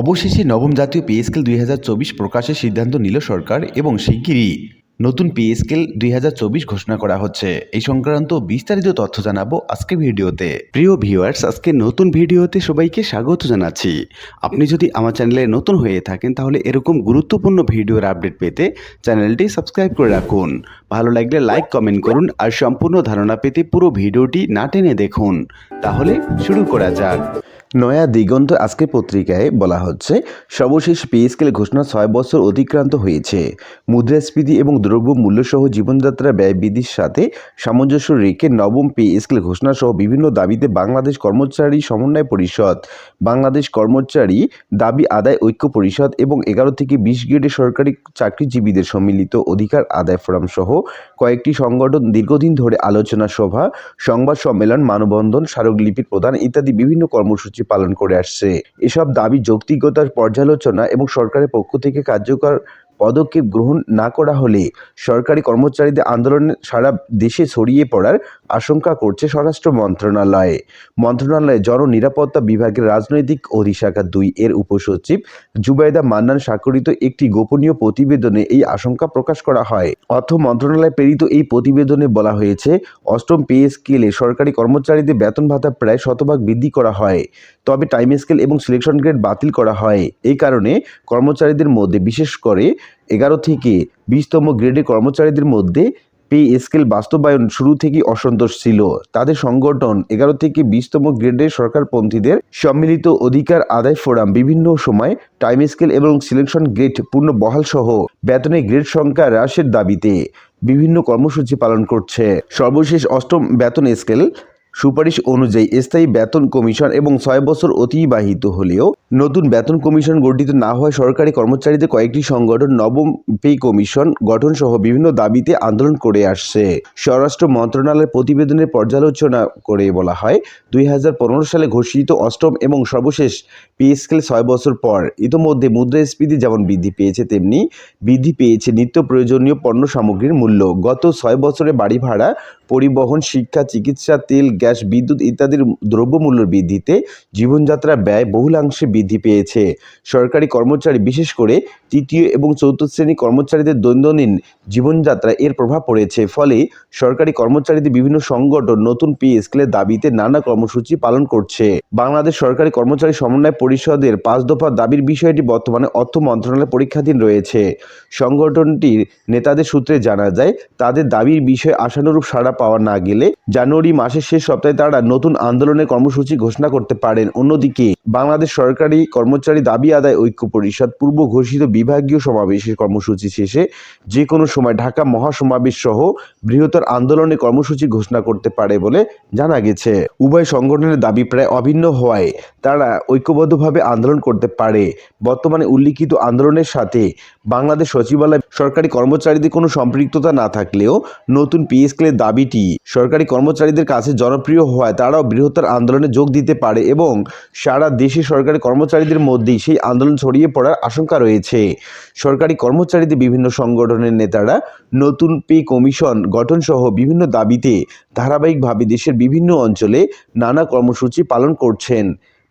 অবশেষে নবম জাতীয় পে স্কেল দুই হাজার চব্বিশ প্রকাশের সিদ্ধান্ত নিল সরকার এবং শিগগিরই নতুন পে স্কেল দুই হাজার চব্বিশ ঘোষণা করা হচ্ছে। এই সংক্রান্ত বিস্তারিত তথ্য জানাব আজকে ভিডিওতে। প্রিয় ভিউয়ার্স, আজকে নতুন ভিডিওতে সবাইকে স্বাগত জানাচ্ছি। আপনি যদি আমার চ্যানেলে নতুন হয়ে থাকেন, তাহলে এরকম গুরুত্বপূর্ণ ভিডিওর আপডেট পেতে চ্যানেলটি সাবস্ক্রাইব করে রাখুন। ভালো লাগলে লাইক, কমেন্ট করুন আর সম্পূর্ণ ধারণা পেতে পুরো ভিডিওটি না টেনে দেখুন। তাহলে শুরু করা যাক। নয়া দিগন্ত আজকের পত্রিকায় বলা হচ্ছে, সর্বশেষ পে স্কেল ঘোষণা ছয় বছর অতিক্রান্ত হয়েছে। মুদ্রাস্ফীতি এবং দ্রব্য মূল্যসহ জীবনযাত্রা ব্যয় বৃদ্ধির সাথে সামঞ্জস্য রেখে নবম পে স্কেল ঘোষণা সহ বিভিন্ন দাবিতে বাংলাদেশ কর্মচারী সমন্বয় পরিষদ, বাংলাদেশ কর্মচারী দাবি আদায় ঐক্য পরিষদ এবং এগারো থেকে বিশ গ্রেডের সরকারি চাকরিজীবীদের সম্মিলিত অধিকার আদায় ফোরাম সহ কয়েকটি সংগঠন দীর্ঘদিন ধরে আলোচনা সভা, সংবাদ সম্মেলন, মানববন্ধন, স্মারকলিপি প্রদান ইত্যাদি বিভিন্ন কর্মসূচি পালন করে আসছে। এসব দাবি যৌক্তিকতার পর্যালোচনা এবং সরকারের পক্ষ থেকে কার্যকর পদক্ষেপ গ্রহণ না করা হলে সরকারি কর্মচারীদের আন্দোলন সারা দেশে ছড়িয়ে পড়ার আশঙ্কা করছে স্বরাষ্ট্র মন্ত্রণালয়ে। মন্ত্রণালয়ে জননিরাপত্তা বিভাগের রাজনৈতিক অধিশাখা দুই এর উপসচিব জুবাইদা মান্নান স্বাক্ষরিত একটি গোপনীয় প্রতিবেদনে এই আশঙ্কা প্রকাশ করা হয়। অর্থ মন্ত্রণালয় প্রেরিত এই প্রতিবেদনে বলা হয়েছে, অষ্টম পে স্কেলে সরকারি কর্মচারীদের বেতন ভাতা প্রায় শতভাগ বৃদ্ধি করা হয়, তবে টাইম স্কেল এবং সিলেকশন গ্রেড বাতিল করা হয়। এই কারণে কর্মচারীদের মধ্যে, বিশেষ করে এগারো থেকে বিশতম গ্রেডের কর্মচারীদের মধ্যে পে স্কেল বাস্তবায়ন শুরু থেকেই অসন্তোষ ছিল। তাদের সংগঠন এগারো থেকে বিশতম গ্রেডের সরকারপন্থীদের সম্মিলিত অধিকার আদায় ফোরাম বিভিন্ন সময় টাইম স্কেল এবং সিলেকশন গ্রেড পূর্ণ বহাল সহ বেতনে গ্রেড সংখ্যা হ্রাসের দাবিতে বিভিন্ন কর্মসূচি পালন করছে। সর্বশেষ অষ্টম বেতন স্কেল সুপারিশ অনুযায়ী স্থায়ী বেতন কমিশন এবং ছয় বছর অতিবাহিত হলেও নতুন বেতন কমিশন গঠিত না হওয়ায় সরকারি কর্মচারীদের কয়েকটি সংগঠন নবম পে কমিশন গঠন সহ বিভিন্ন দাবিতে আন্দোলন করে আসছে। স্বরাষ্ট্র মন্ত্রণালয়ের প্রতিবেদনের পর্যালোচনা করে বলা হয়, দুই হাজার পনেরো সালে ঘোষিত অষ্টম এবং সর্বশেষ পে স্কেল ছয় বছর পর ইতোমধ্যে মুদ্রাস্ফীতি যেমন বৃদ্ধি পেয়েছে, তেমনি বৃদ্ধি পেয়েছে নিত্য প্রয়োজনীয় পণ্য সামগ্রীর মূল্য। গত ছয় বছরে বাড়ি ভাড়া পরিবহন, শিক্ষা, চিকিৎসা, তেল গ্যাস, বিদ্যুৎ ইত্যাদির দ্রব্যমূল্য বৃদ্ধিতে জীবনযাত্রা ব্যয় বহুলাংশে বৃদ্ধি পেয়েছে। সরকারি কর্মচারী, বিশেষ করে তৃতীয় এবং চতুর্থ শ্রেণি কর্মচারীদের দৈনন্দিন জীবনযাত্রায় এর প্রভাব পড়েছে। ফলে সরকারি কর্মচারীদের বিভিন্ন সংগঠন, নতুন পে স্কেলের দাবিতে নানা কর্মসূচি পালন করছে। বাংলাদেশ সরকারি কর্মচারী সমন্বয় পরিষদের পাঁচ দফা দাবির বিষয়টি বর্তমানে অর্থ মন্ত্রণালয়ে পরীক্ষাধীন রয়েছে। সংগঠনটির নেতাদের সূত্রে জানা যায়, তাদের দাবির বিষয়ে আশানুরূপ সাড়া পাওয়া না গেলে জানুয়ারি মাসের শেষ সপ্তাহে তারা নতুন আন্দোলনের কর্মসূচি ঘোষণা করতে পারেন। অন্যদিকে, বাংলাদেশ সরকারি কর্মচারী দাবি আদায় ঐক্য পরিষদ পূর্ব ঘোষিত বিভাগীয় সমাবেশের কর্মসূচি শেষে যে কোনো সময় ঢাকা মহাসমাবেশ সহ বৃহত্তর আন্দোলনের কর্মসূচি ঘোষণা করতে পারে বলে জানা গেছে। উভয় সংগঠনের দাবি প্রায় অভিন্ন হওয়ায় তারা ঐক্যবদ্ধভাবে আন্দোলন করতে পারে। বর্তমানে উল্লিখিত আন্দোলনের সাথে বাংলাদেশ সচিবালয় সরকারি কর্মচারীদের কোনো সম্পৃক্ততা না থাকলেও নতুন পিএসকেলের দাবিটি সরকারি কর্মচারীদের কাছে জনপ্রিয় হওয়ায় তারাও বৃহত্তর আন্দোলনে যোগ দিতে পারে এবং সারা দেশে সরকারি কর্মচারীদের মধ্যেই সেই আন্দোলন ছড়িয়ে পড়ার আশঙ্কা রয়েছে। সরকারি কর্মচারীদের বিভিন্ন সংগঠনের নেতারা নতুন পে কমিশন গঠনসহ বিভিন্ন দাবিতে ধারাবাহিকভাবে দেশের বিভিন্ন অঞ্চলে নানা কর্মসূচি পালন করছেন।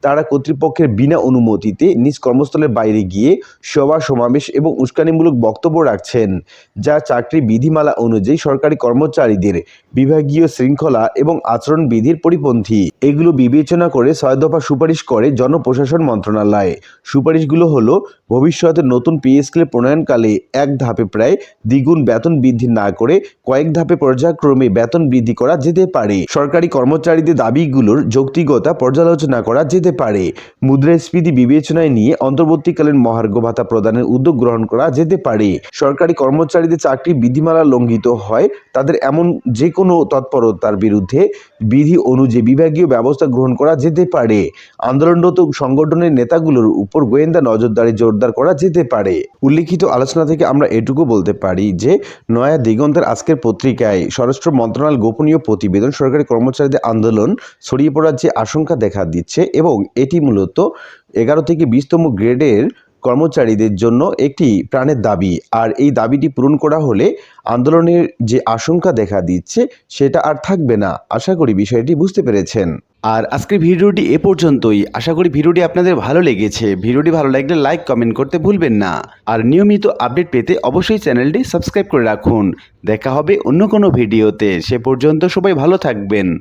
তারা কর্তৃপক্ষের বিনা অনুমতিতে নিজ কর্মস্থলের বাইরে গিয়ে সভা, সমাবেশ এবং উস্কানিমূলক বক্তব্য রাখছেন, যা চাকরি বিধিমালা অনুযায়ী সরকারি কর্মচারীদের বিভাগীয় শৃঙ্খলা এবং আচরণ বিধির পরিপন্থী। এগুলো বিবেচনা করে ছয় দফা সুপারিশ করে জনপ্রশাসন মন্ত্রণালয়। সুপারিশগুলো হলো, ভবিষ্যতে নতুন পে প্রণয়নকালে এক ধাপে প্রায় দ্বিগুণ বেতন বৃদ্ধি না করে কয়েক ধাপে পর্যায়ক্রমে বেতন বৃদ্ধি করা যেতে পারে। সরকারি কর্মচারীদের দাবিগুলোর যৌক্তিকতা পর্যালোচনা করা যেতে পারে। মুদ্রাস্ফীতি বিবেচনায় নিয়ে অন্তর্বর্তীকালীন মহার্ঘ ভাতা প্রদানের উদ্যোগ গ্রহণ করা যেতে পারে। সরকারি কর্মচারীদের চাকরি বিধিমালা লঙ্ঘিত হয়, তাদের এমন যে কোনো তৎপরতার বিরুদ্ধে বিধি অনুযায়ী বিভাগীয় ব্যবস্থা গ্রহণ করা যেতে পারে। আন্দোলনরত সংগঠনের নেতাগুলোর উপর গোয়েন্দা নজরদারি জোরদার করা যেতে পারে। উল্লিখিত আলোচনা থেকে আমরা এটুকু বলতে পারি যে, নয়া দিগন্তের আজকের পত্রিকায় স্বরাষ্ট্র মন্ত্রণালয় গোপনীয় প্রতিবেদন, সরকারি কর্মচারীদের আন্দোলন, ছড়িয়ে পড়ার যে আশঙ্কা দেখা দিচ্ছে এবং এটি মূলত এগারো থেকে বিশতম গ্রেডের কর্মচারীদের জন্য একটি প্রাণের দাবি। আর এই দাবিটি পূরণ করা হলে আন্দোলনের যে আশঙ্কা দেখা দিচ্ছে সেটা আর থাকবে না। আশা করি বিষয়টি বুঝতে পেরেছেন। আর আজকের ভিডিওটি এ পর্যন্তই। আশা করি ভিডিওটি আপনাদের ভালো লেগেছে। ভিডিওটি ভালো লাগলে লাইক, কমেন্ট করতে ভুলবেন না। আর নিয়মিত আপডেট পেতে অবশ্যই চ্যানেলটি সাবস্ক্রাইব করে রাখুন। দেখা হবে অন্য কোনো ভিডিওতে। সে পর্যন্ত সবাই ভালো থাকবেন।